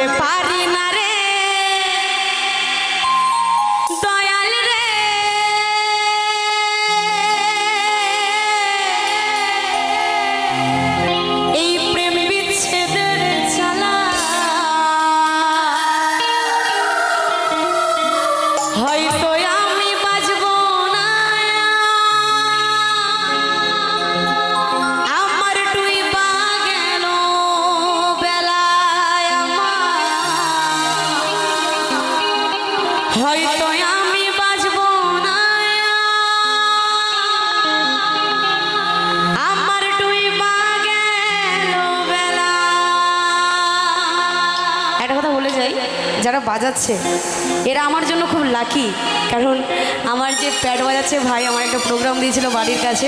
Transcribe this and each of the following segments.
সইতে পারি না হয়তো যাই যারা বাজাচ্ছে, এরা আমার জন্য খুব লাকি কারণ আমার যে প্যাড বাজাচ্ছে ভাই আমার একটা প্রোগ্রাম দিয়েছিল বাড়ির কাছে।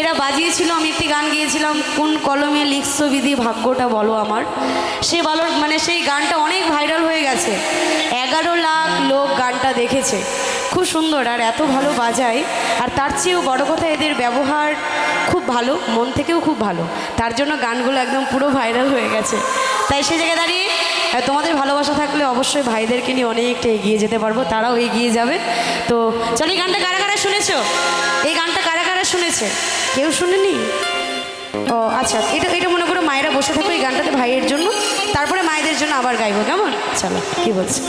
এরা বাজিয়েছিল, আমি একটি গান গিয়েছিলাম, কোন কলমে লিখছ বিধি ভাগ্যটা বলো আমার? সে ভালো মানে সেই গানটা অনেক ভাইরাল হয়ে গেছে। এগারো লাখ লোক গানটা দেখেছে। খুব সুন্দর, আর এত ভালো বাজায়। আর তার চেয়েও বড় কথা, এদের ব্যবহার খুব ভালো, মন থেকেও খুব ভালো। তার জন্য গানগুলো একদম পুরো ভাইরাল হয়ে গেছে। তাই সে জায়গায় দাঁড়িয়ে আহ, তোমাদের ভালোবাসা থাকলে অবশ্যই ভাইদেরকে নিয়ে অনেকটা এগিয়ে যেতে পারব তারাও এগিয়ে যাবে। তো চলো এই গানটা কারা কারা শুনেছ? এই গানটা কারা কারা শুনেছে? কেউ শুনেনি? ও আচ্ছা এটা এটা মনে করো মায়েরা বসে থাকো এই গানটাতে ভাইয়ের জন্য তারপরে মায়েদের জন্য আবার গাইবো কেমন? চলো কি বলছে?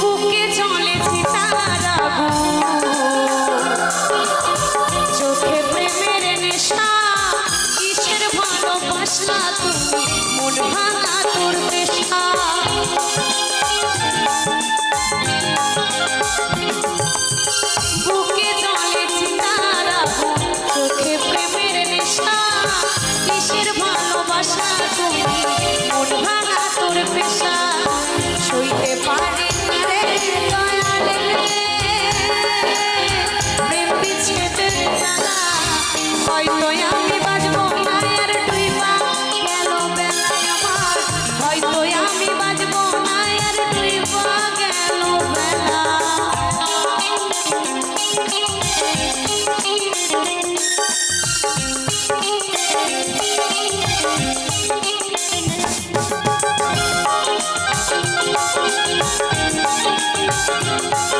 Who gets on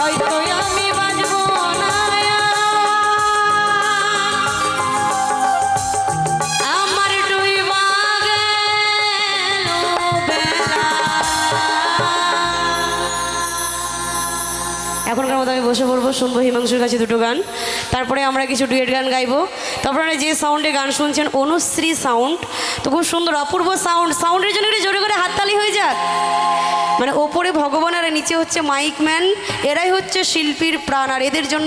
হয়তো এখনকার মতো আমি বসে পড়ব, শুনব হিমাংশুর কাছে দুটো গান। তারপরে আমরা কিছু ডুয়েট গান গাইবো। তারপরে আপনারা যে সাউন্ডে গান শুনছেন, অনুশ্রী সাউন্ড তো খুব সুন্দর, অপূর্ব সাউন্ড সাউন্ডের জন্য একটু জোরে করে হাততালি হয়ে যাক। মানে ওপরে ভগবান আর নিচে হচ্ছে মাইক ম্যান এরাই হচ্ছে শিল্পীর প্রাণ, আর এদের জন্য